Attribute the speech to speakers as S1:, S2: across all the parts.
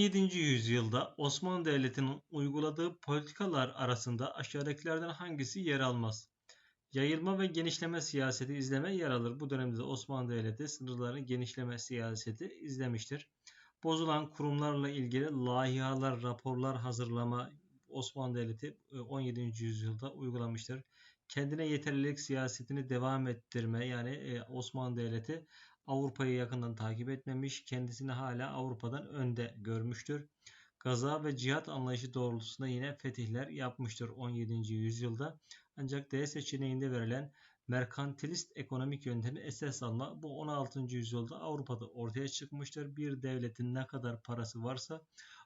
S1: 17. yüzyılda Osmanlı Devleti'nin uyguladığı politikalar arasında aşağıdakilerden hangisi yer almaz? Yayılma ve genişleme siyaseti izleme yer alır. Bu dönemde de Osmanlı Devleti sınırların genişleme siyaseti izlemiştir. Bozulan kurumlarla ilgili layihalar, raporlar hazırlama Osmanlı Devleti 17. yüzyılda uygulamıştır. Kendine yeterlilik siyasetini devam ettirme yani e, Osmanlı Devleti Avrupa'yı yakından takip etmemiş, kendisini hala Avrupa'dan önde görmüştür. Gaza ve cihat anlayışı doğrultusunda yine fetihler yapmıştır 17. yüzyılda. Ancak D seçeneğinde verilen merkantilist ekonomik yöntemi esas alma bu 16. yüzyılda Avrupa'da ortaya çıkmıştır. Bir devletin ne kadar parası varsa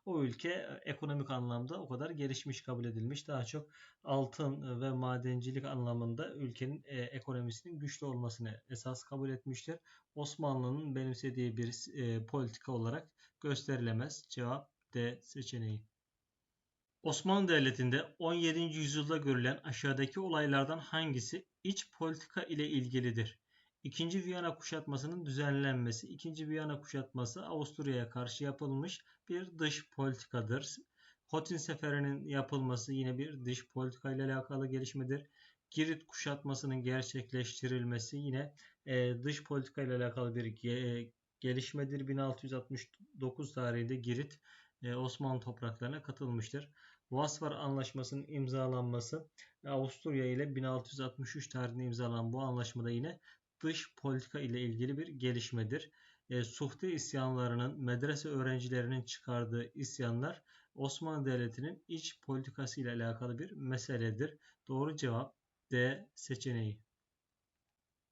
S1: o ülke e, ekonomik anlamda o kadar gelişmiş kabul edilmiş. Daha çok altın ve madencilik anlamında ülkenin e, ekonomisinin güçlü olmasını esas kabul etmiştir. Osmanlı'nın benimsediği bir e, politika olarak gösterilemez. Cevap D seçeneği. Osmanlı Devleti'nde 17. yüzyılda görülen aşağıdaki olaylardan hangisi iç politika ile ilgilidir? İkinci Viyana kuşatmasının düzenlenmesi. İkinci Viyana kuşatması Avusturya'ya karşı yapılmış bir dış politikadır. Hotin seferinin yapılması yine bir dış politika ile alakalı gelişmedir. Girit kuşatmasının gerçekleştirilmesi yine e, dış politika ile alakalı bir ge gelişmedir. 1669 tarihinde Girit e, Osmanlı topraklarına katılmıştır. Vasvar Anlaşması'nın imzalanması Avusturya ile 1663 tarihinde imzalanan bu anlaşmada yine dış politika ile ilgili bir gelişmedir. E, Suhte isyanlarının medrese öğrencilerinin çıkardığı isyanlar Osmanlı Devleti'nin iç politikası ile alakalı bir meseledir. Doğru cevap D seçeneği.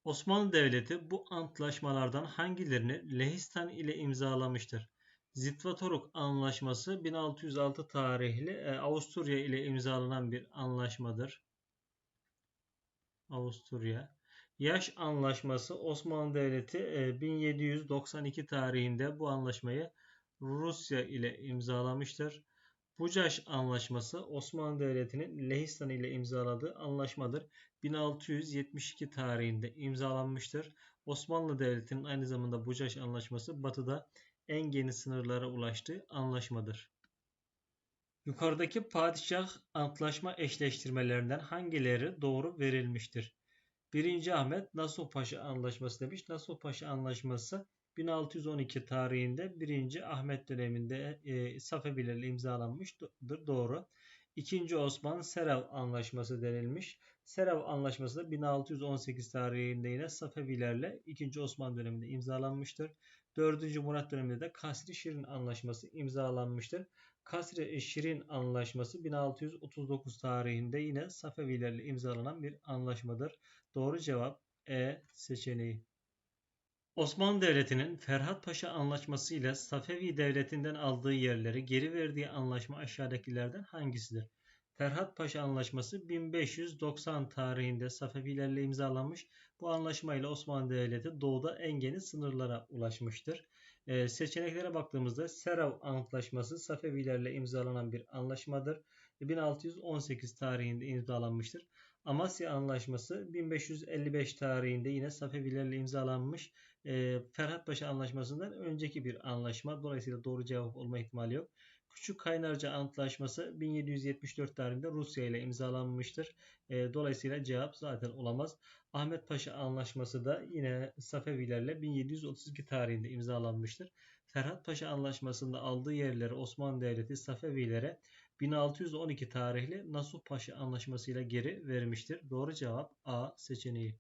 S1: Osmanlı Devleti bu antlaşmalardan hangilerini Lehistan ile imzalamıştır? Zitvatoruk Anlaşması 1606 tarihli e, Avusturya ile imzalanan bir anlaşmadır. Avusturya. Yaş Anlaşması Osmanlı Devleti 1792 e, tarihinde bu anlaşmayı Rusya ile imzalamıştır. Bucaş Anlaşması Osmanlı Devleti'nin Lehistan ile imzaladığı anlaşmadır. 1672 tarihinde imzalanmıştır. Osmanlı Devleti'nin aynı zamanda Bucaş Anlaşması batıda en geniş sınırlara ulaştığı anlaşmadır. Yukarıdaki padişah antlaşma eşleştirmelerinden hangileri doğru verilmiştir? 1. Ahmet Nasuh Paşa Anlaşması demiş. Nasuh Paşa Anlaşması 1612 tarihinde 1. Ahmet döneminde e, Safevilerle imzalanmıştır. Doğru. 2. Osman Serav Anlaşması denilmiş. Serav Anlaşması da 1618 tarihinde yine Safevilerle 2. Osman döneminde imzalanmıştır. 4. Murat döneminde de Kasri Şirin Anlaşması imzalanmıştır. Kasri Şirin Anlaşması 1639 tarihinde yine Safevilerle imzalanan bir anlaşmadır. Doğru cevap E seçeneği. Osmanlı Devleti'nin Ferhat Paşa Anlaşması ile Safevi Devleti'nden aldığı yerleri geri verdiği anlaşma aşağıdakilerden hangisidir? Ferhat Paşa Anlaşması 1590 tarihinde Safevilerle imzalanmış. Bu anlaşmayla Osmanlı Devleti doğuda en geniş sınırlara ulaşmıştır. Ee, seçeneklere baktığımızda Serav Antlaşması Safevilerle imzalanan bir anlaşmadır. 1618 tarihinde imzalanmıştır. Amasya Anlaşması 1555 tarihinde yine Safevilerle imzalanmış. E, Ferhat Paşa Anlaşması'ndan önceki bir anlaşma. Dolayısıyla doğru cevap olma ihtimali yok. Küçük Kaynarca Antlaşması 1774 tarihinde Rusya ile imzalanmıştır. E, dolayısıyla cevap zaten olamaz. Ahmet Paşa Anlaşması da yine Safevilerle 1732 tarihinde imzalanmıştır. Ferhat Paşa Anlaşması'nda aldığı yerleri Osmanlı Devleti Safevilere 1612 tarihli Nasuh Paşa Anlaşması ile geri vermiştir. Doğru cevap A seçeneği.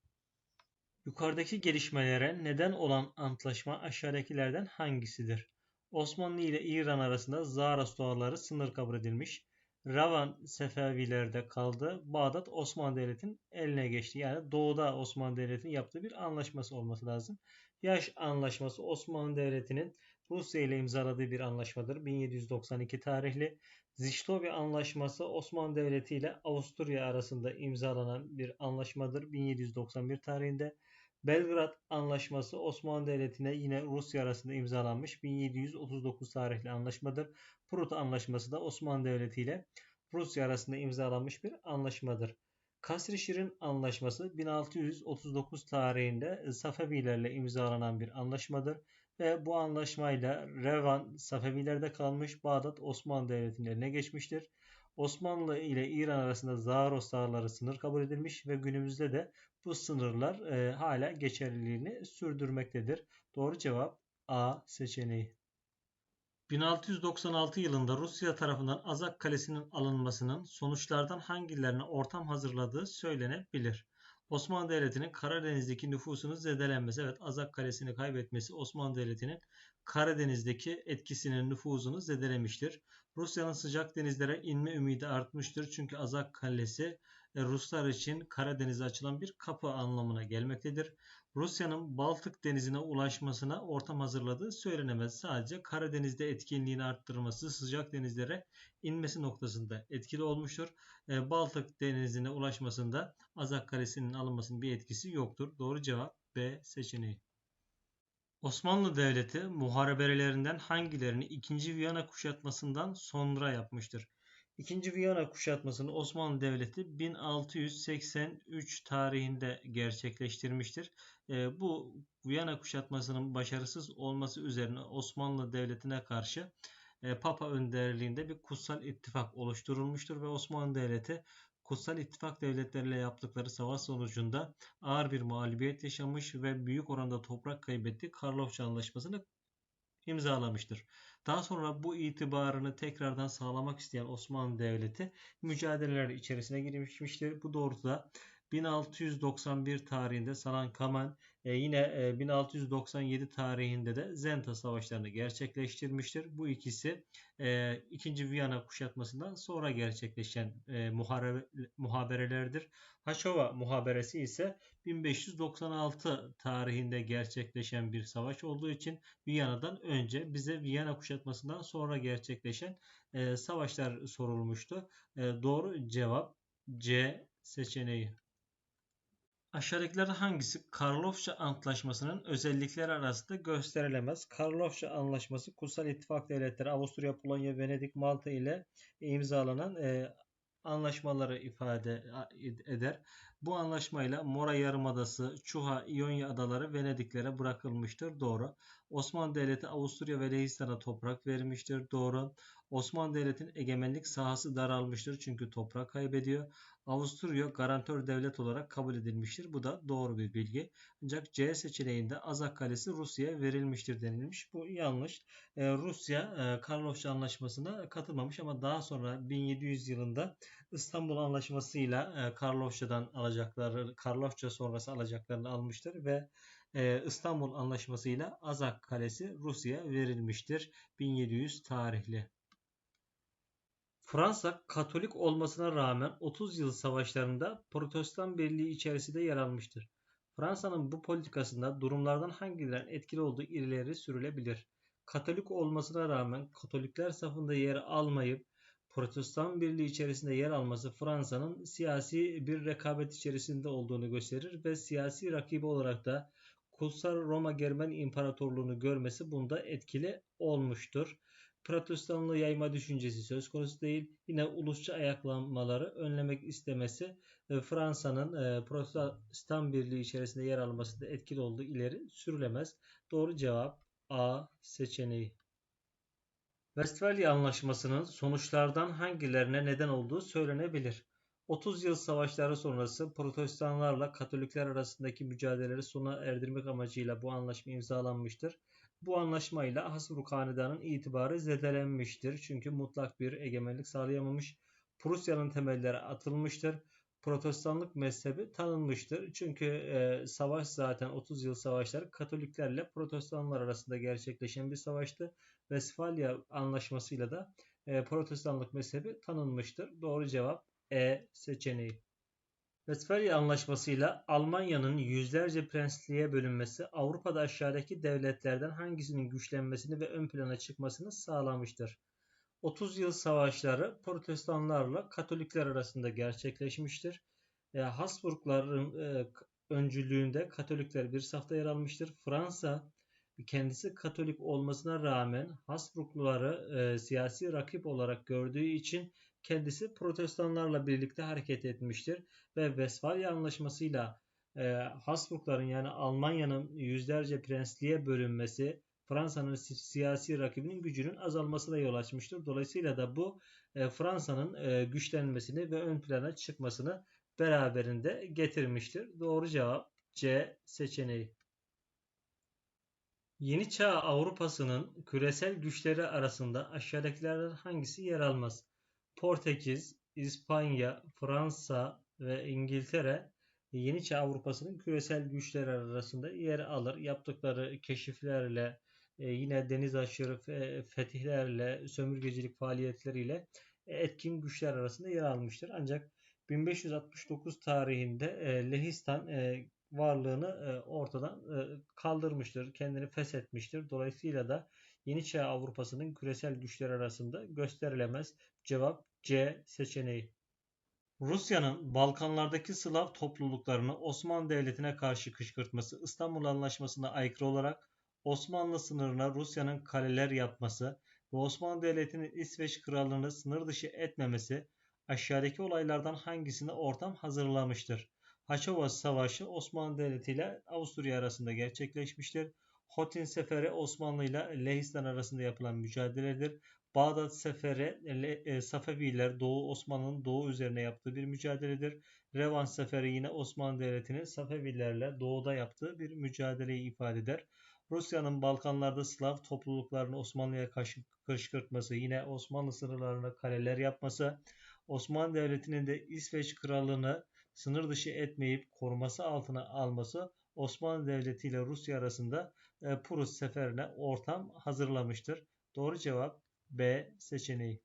S1: Yukarıdaki gelişmelere neden olan antlaşma aşağıdakilerden hangisidir? Osmanlı ile İran arasında Zaras Dağları sınır kabul edilmiş. Ravan Sefevilerde kaldı. Bağdat Osmanlı Devleti'nin eline geçti. Yani doğuda Osmanlı Devleti'nin yaptığı bir anlaşması olması lazım. Yaş Anlaşması Osmanlı Devleti'nin Rusya ile imzaladığı bir anlaşmadır. 1792 tarihli. Ziştobi Anlaşması Osmanlı Devleti ile Avusturya arasında imzalanan bir anlaşmadır. 1791 tarihinde. Belgrad Anlaşması Osmanlı Devleti'ne yine Rusya arasında imzalanmış 1739 tarihli anlaşmadır. Prut Anlaşması da Osmanlı Devleti ile Rusya arasında imzalanmış bir anlaşmadır. Kasri Şirin Anlaşması 1639 tarihinde Safevilerle imzalanan bir anlaşmadır. Ve bu anlaşmayla Revan Safevilerde kalmış Bağdat Osmanlı Devleti'nin eline geçmiştir. Osmanlı ile İran arasında Zagros Dağları sınır kabul edilmiş ve günümüzde de bu sınırlar e, hala geçerliliğini sürdürmektedir. Doğru cevap A seçeneği. 1696 yılında Rusya tarafından Azak Kalesi'nin alınmasının sonuçlardan hangilerine ortam hazırladığı söylenebilir. Osmanlı Devleti'nin Karadeniz'deki nüfusunun zedelenmesi, evet Azak Kalesi'ni kaybetmesi Osmanlı Devleti'nin Karadeniz'deki etkisinin nüfuzunu zedelemiştir. Rusya'nın sıcak denizlere inme ümidi artmıştır. Çünkü Azak Kalesi e, Ruslar için Karadeniz'e açılan bir kapı anlamına gelmektedir. Rusya'nın Baltık denizine ulaşmasına ortam hazırladığı söylenemez. Sadece Karadeniz'de etkinliğini arttırması sıcak denizlere inmesi noktasında etkili olmuştur. E, Baltık denizine ulaşmasında Azak Kalesi'nin alınmasının bir etkisi yoktur. Doğru cevap B seçeneği. Osmanlı Devleti muharebelerinden hangilerini 2. Viyana kuşatmasından sonra yapmıştır? 2. Viyana kuşatmasını Osmanlı Devleti 1683 tarihinde gerçekleştirmiştir. E, bu Viyana kuşatmasının başarısız olması üzerine Osmanlı Devleti'ne karşı e, Papa önderliğinde bir kutsal ittifak oluşturulmuştur ve Osmanlı Devleti Kutsal İttifak devletleriyle yaptıkları savaş sonucunda ağır bir mağlubiyet yaşamış ve büyük oranda toprak kaybetti. Karlofça Anlaşması'nı imzalamıştır. Daha sonra bu itibarını tekrardan sağlamak isteyen Osmanlı Devleti mücadeleler içerisine girmiştir. Bu doğrultuda 1691 tarihinde Salan Kaman e, yine e, 1697 tarihinde de Zenta savaşlarını gerçekleştirmiştir. Bu ikisi e, 2. Viyana kuşatmasından sonra gerçekleşen e, muharebe, muhaberelerdir. Haçova muhaberesi ise 1596 tarihinde gerçekleşen bir savaş olduğu için Viyana'dan önce bize Viyana kuşatmasından sonra gerçekleşen e, savaşlar sorulmuştu. E, doğru cevap C seçeneği. Aşağıdakilerden hangisi Karlofça Antlaşması'nın özellikleri arasında gösterilemez? Karlofça Anlaşması Kutsal İttifak Devletleri Avusturya, Polonya, Venedik, Malta ile imzalanan e, anlaşmaları ifade eder. Bu anlaşmayla Mora Yarımadası, Çuha, İonya adaları Venediklere bırakılmıştır. Doğru. Osmanlı Devleti Avusturya ve Leicester'a toprak vermiştir. Doğru. Osmanlı Devleti'nin egemenlik sahası daralmıştır çünkü toprak kaybediyor. Avusturya garantör devlet olarak kabul edilmiştir. Bu da doğru bir bilgi. Ancak C seçeneğinde Azak Kalesi Rusya'ya verilmiştir denilmiş. Bu yanlış. Ee, Rusya e, Karlofça Anlaşması'na katılmamış ama daha sonra 1700 yılında İstanbul Anlaşması'yla e, Karlofça'dan alacakları, Karlofça sonrası alacaklarını almıştır ve e, İstanbul Anlaşması'yla Azak Kalesi Rusya'ya verilmiştir. 1700 tarihli. Fransa Katolik olmasına rağmen 30 yıl savaşlarında Protestan Birliği içerisinde yer almıştır. Fransa'nın bu politikasında durumlardan hangilerinin etkili olduğu ileri sürülebilir. Katolik olmasına rağmen Katolikler safında yer almayıp Protestan Birliği içerisinde yer alması Fransa'nın siyasi bir rekabet içerisinde olduğunu gösterir ve siyasi rakibi olarak da Kutsal Roma Germen İmparatorluğunu görmesi bunda etkili olmuştur. Protestanlığı yayma düşüncesi söz konusu değil. Yine ulusçu ayaklanmaları önlemek istemesi Fransa'nın e, Protestan Birliği içerisinde yer alması da etkili olduğu ileri sürülemez. Doğru cevap A seçeneği. Westfalia Anlaşması'nın sonuçlardan hangilerine neden olduğu söylenebilir. 30 yıl savaşları sonrası Protestanlarla Katolikler arasındaki mücadeleleri sona erdirmek amacıyla bu anlaşma imzalanmıştır. Bu anlaşmayla Habsburg Hanedanı'nın itibarı zedelenmiştir. Çünkü mutlak bir egemenlik sağlayamamış. Prusya'nın temelleri atılmıştır. Protestanlık mezhebi tanınmıştır. Çünkü e, savaş zaten 30 yıl savaşları Katoliklerle Protestanlar arasında gerçekleşen bir savaştı. Westfalia anlaşmasıyla da e, Protestanlık mezhebi tanınmıştır. Doğru cevap E seçeneği. Westfalia Anlaşması'yla Almanya'nın yüzlerce prensliğe bölünmesi Avrupa'da aşağıdaki devletlerden hangisinin güçlenmesini ve ön plana çıkmasını sağlamıştır. 30 yıl savaşları Protestanlarla Katolikler arasında gerçekleşmiştir. E, Habsburgların öncülüğünde Katolikler bir safta yer almıştır. Fransa kendisi Katolik olmasına rağmen Habsburgluları e, siyasi rakip olarak gördüğü için kendisi protestanlarla birlikte hareket etmiştir ve Westfalia Anlaşması'yla e, Habsburgların yani Almanya'nın yüzlerce prensliğe bölünmesi Fransa'nın si- siyasi rakibinin gücünün azalmasına yol açmıştır. Dolayısıyla da bu e, Fransa'nın e, güçlenmesini ve ön plana çıkmasını beraberinde getirmiştir. Doğru cevap C seçeneği. Yeni Çağ Avrupa'sının küresel güçleri arasında aşağıdakilerden hangisi yer almaz? Portekiz, İspanya, Fransa ve İngiltere Yeni Çağ Avrupa'sının küresel güçleri arasında yer alır. Yaptıkları keşiflerle, e, yine deniz aşırı fe- fetihlerle, sömürgecilik faaliyetleriyle etkin güçler arasında yer almıştır. Ancak 1569 tarihinde e, Lehistan e, varlığını ortadan kaldırmıştır, kendini feshetmiştir. Dolayısıyla da Yeni Çağ Avrupa'sının küresel güçler arasında gösterilemez. Cevap C seçeneği. Rusya'nın Balkanlardaki Slav topluluklarını Osmanlı Devleti'ne karşı kışkırtması İstanbul Anlaşması'na aykırı olarak Osmanlı sınırına Rusya'nın kaleler yapması ve Osmanlı Devleti'nin İsveç Krallığını sınır dışı etmemesi aşağıdaki olaylardan hangisine ortam hazırlamıştır? Haçova Savaşı Osmanlı Devleti ile Avusturya arasında gerçekleşmiştir. Hotin Seferi Osmanlı ile Lehistan arasında yapılan mücadeledir. Bağdat Seferi e, Safeviler Doğu Osmanlı'nın doğu üzerine yaptığı bir mücadeledir. Revan Seferi yine Osmanlı Devleti'nin Safevilerle doğuda yaptığı bir mücadeleyi ifade eder. Rusya'nın Balkanlarda Slav topluluklarını Osmanlı'ya karşı kışkırtması, yine Osmanlı sınırlarına kaleler yapması, Osmanlı Devleti'nin de İsveç Krallığını sınır dışı etmeyip koruması altına alması Osmanlı Devleti ile Rusya arasında Prus seferine ortam hazırlamıştır. Doğru cevap B seçeneği.